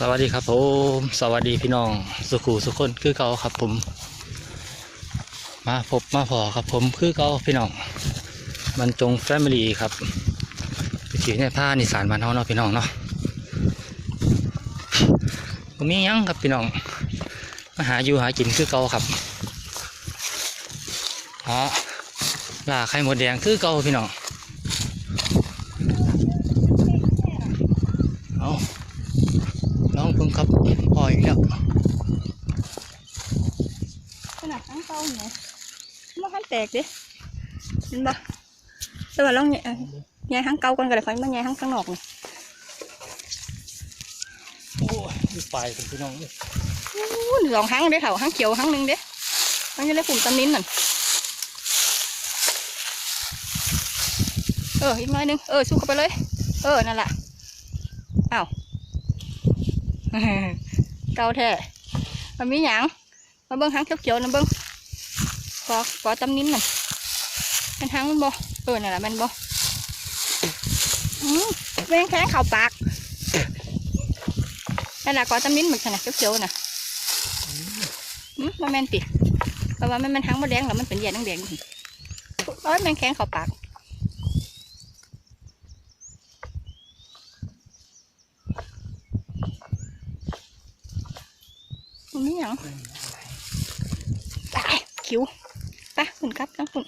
สวัสดีครับผม สวัสดีพี่น้องสุขูสุขคนคือเก่าครับผม มาพบมาพอครับผมคือเก่าพี่น้องบรรจงแฟมิลี่ครับวิถีในผ้านิสานบ้านเฮาเนาะพี่น้องเนาะบ่มียังครับพี่น้องมาหาอยู่หากินคือเก่าครับหาล่าไข่หมดแดงคือเก่าพี่น้องเอาน้อ งเพิ่งครับปล่อยแล้วขนาดทั้งเต้าเนี่ยมันขั้นแตกดิเห็นปะแต่ว่าลองแง่แง่ทั้งเก่ากันก็ได้ค่อยมาแง่ทั้งข้างนอกนี่โอ้ยมีปลายเป็นพี่น้องเลยอู้สองทั้งเด้อเถาทั้งเขียวทั้งหนึงเด้มันจะได้ปุ่มตำนิ้นนั่นเอออีกหน้อยหนึงเออสู้เข้าไปเลย เออนั่นแหละอ้าว เก่าแท้มันมีหยังมาเบิ้งทั้งเขียวๆนะเบิ้งขอขอตำนิ้นหน่ะเป็นทั้งมันบ่เออนั่นแหละมันบ่อืมแม่งเข่าปากนั่นแหละขอตำนิ้นเหมือนกันนะเขียวๆน่ะมันแม่นติเพราะว่ามันมันทั้งมะแดงแล้วมันเป็นแย่แดงๆนี่โอ้ยแม่งแข็งเข่าปาก มันมีหยังไปคิวไปคุณครับทั้งคุณ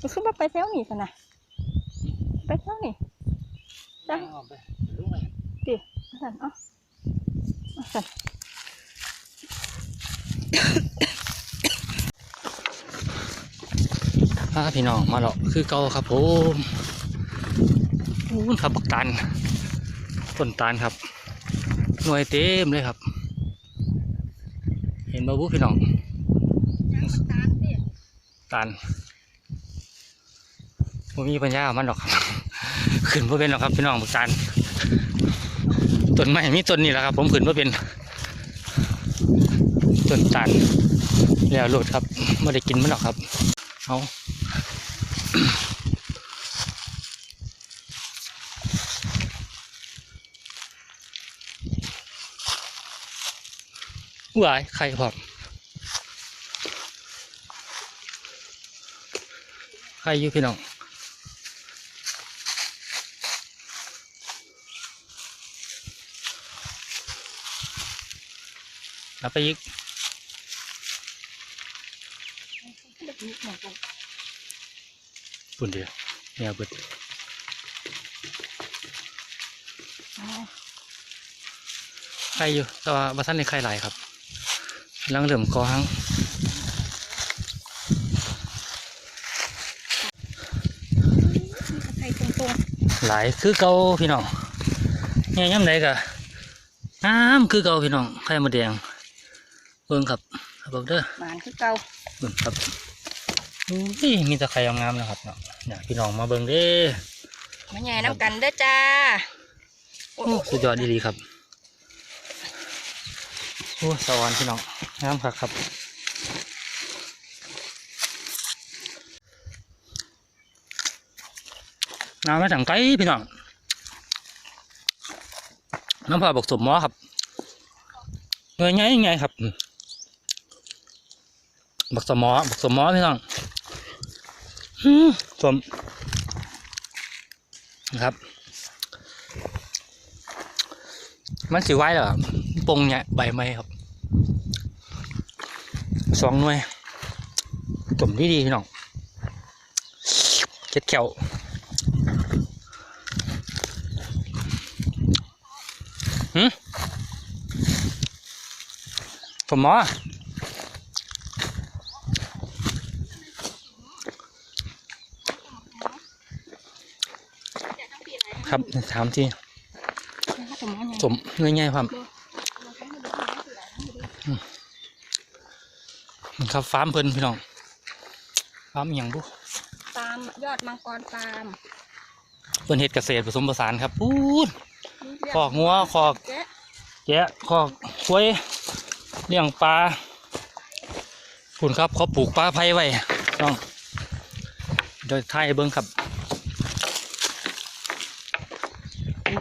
มันขึ้นมาไปแถวนี่สินะไปแถวนี่จ้ะดิสันเอะสันพาพี่น้องมาหรอกคือเก่าครับผมอู้นครับบักตาล ต้นตาลครับ หน่วยเต็มเลยครับ เห็นบ่บุพี่น้องตาลผมมีปัญญาเอามันหรอกครับขึ้นบ่เป็นหรอกครับพี่น้องบักตาลต้นไม้มีต้นนี่แหละครับ ผมขึ้นบ่เป็นต้นตาลแล้วโลดครับไม่ได้กินมันหรอกครับเอา วายใครพร้อมใครอยู่พี่น้องแล้วไปยิกปุ่นเดียวเนี่ยเบิดใครอยู่แต่ว่าบัสันในใครหลายครับ ลังเหลื่อมคอหังไข่ตรงหลายคือเก่าพี่น้องเนี่ยย่ำไหนกะน้ำคือเก่าพี่น้องไข่มดแดงเบิ่งครับครับเบิ่งเด้อๆหมานคือเก่าเบิ่งครับอุ้ยมีแต่ไข่งามๆนะครับเนาะเนี่ยพี่น้องมาเบิ่งเด้อมาแง่น้ำกันเด้อจ้าโอ้สุดยอดดีๆครับ โอ้สวรรค์พี่น้องงามครับครับน้ำมาถังไก่พี่น้องน้ำปลาบกสมหมอครับเงยไงไงครับบกสมหมอบกสมหมอพี่น้องสมนะครับ มันสิไว้เหรอ ปงเนี่ยใบไม้ครับสองหน่วยต้มดีดีพี่น้องเจ็ดแขวหืมผมหมอครับถามที่ผมเอาไงสมง่ายๆครับ ครับฟาร์มเพิ่นพี่น้องฟาร์มอหย่างบุตามยอดมังกรตามเพิ่นเฮ็ดเกษตรผสมผสานครับพูดคอกงัวคอกแกะแกะคอกกล้วยเลี้ยงปลาคุณครับเขาปลูกปลาไผ่ไว้น้องโดยไทยเบิ้งครับ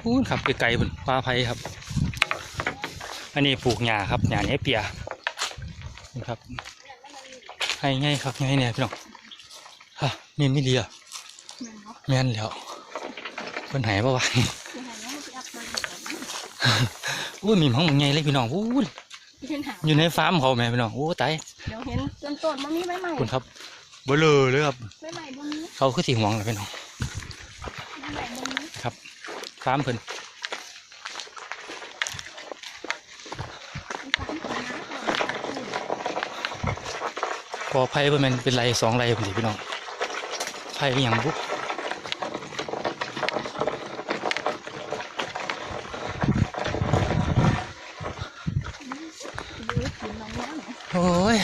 พูนครับไกลๆพุ่นปลาไผ่ครับ อันนี้ปลูกหญ้าครับหญ้าเนี้เปียนี่ครับ ให้ง่ายครับง่ายเนี่ยพี่น้องฮะมีไม่ดีอะแม่นบ่แม่นแล้วเพิ่นหายปะวะสิให้น้องมันสิอัพมาอยู่ก่อนอู้ยมีห้องมันใหญ่เลยพี่น้องอู้ยที่เห็นหางอยู่ในฟาร์มเขาแม่พี่น้องโอ้ตายเดี๋ยวเห็นต้นต้นมันมีใบใหม่คุณครับเบลอเลยครับใบใหม่บนนี้เขาคือสีห่วงเลยพี่น้องใบใหม่บนนี้ฟาร์มเพิ่น มีความสวยงาม พอไผ่เพิ่นแม่นเป็นไรสองไรผมสิพี่น้องไผ่อหย่างบุดูผิวมันแล้วเนี่ยโอ้ย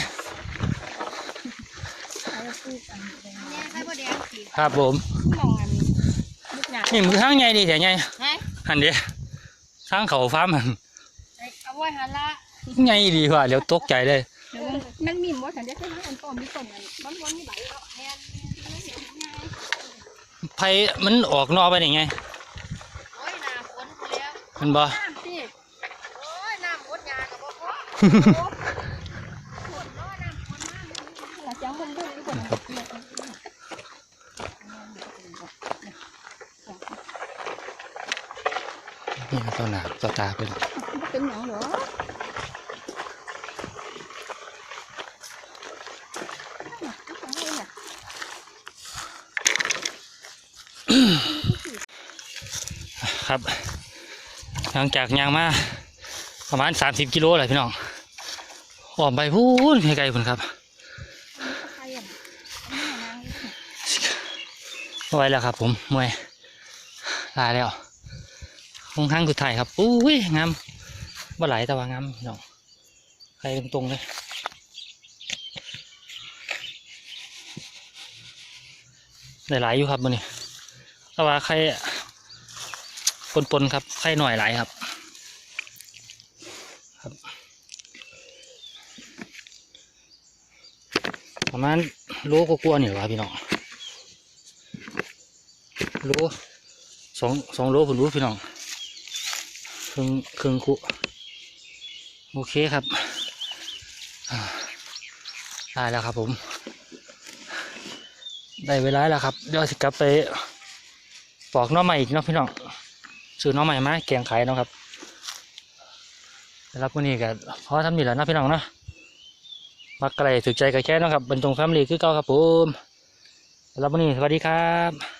ใช้ปลูกอันแดงเนี่ยใช้บ่แดงสีครับผมมองอันลูกหยานี่มือทางใหญ่ดีแต่ใหญ่ไงอันเดียวทางเขาฟาร์มมันเอาไว้หันละใหญ่ดีกว่าเดี๋ยวตกใจเลย เดี๋ยวมันมีบ่ฉันจะ ใช้น้ำอันต้มมีต้มอันบนบนมีใบแล้วแม่นม่นเดี๋ยวง่ายไผ่มันออกนอกไปนี่ไงโอ้ยน้ำฝนไปแล้วมันบ่ น้ำสิโอ้ยน้ำหมดยากับบ่พอฝนเนาะน้ำฝนมากหลังจากมันเบิ่งนี่ก่อนนะนี่ก็ตัวหนาตัวตาเป็นเป็นหยังเหรอ ครับ หลังจากยางมาประมาณ30กิโลเลยพี่น้องออกไปพูนไกลๆพุ่นครับใครอะนี่นางเอาไว้แล้วครับ ผมมวยลาแล้วคงครั้งสุดท้ายครับอุ้ยงามบ่ไหลแต่ว่างามพี่น้องใครตรงๆเลยหลายๆอยู่ครับมื้อนี้แต่ว่าใคร ปนๆครับใครหน่อยหลายครับ ครับ ประมาณโลกกลัวาๆนี่วะพี่น้องโลสองสองโลผมรู้พี่น้องครึ่งครึ่งคุโอเคครับอ่าได้แล้วครับผม ได้เวลาแล้วครับเดี๋ยวสิกลับไปปอกน้อใหม่อีกเนาะพี่น้อง ซื้อน้องใหม่มาแกงขายเนาะครับแล้ววันนี้ก็พอทำนี่แหละเนะพี่น้องเนาะมักไกลถึกใจกับแค่นะครับบรรจงแฟมลี่คือเก่าครับผมแล้ววันนี้สวัสดีครับ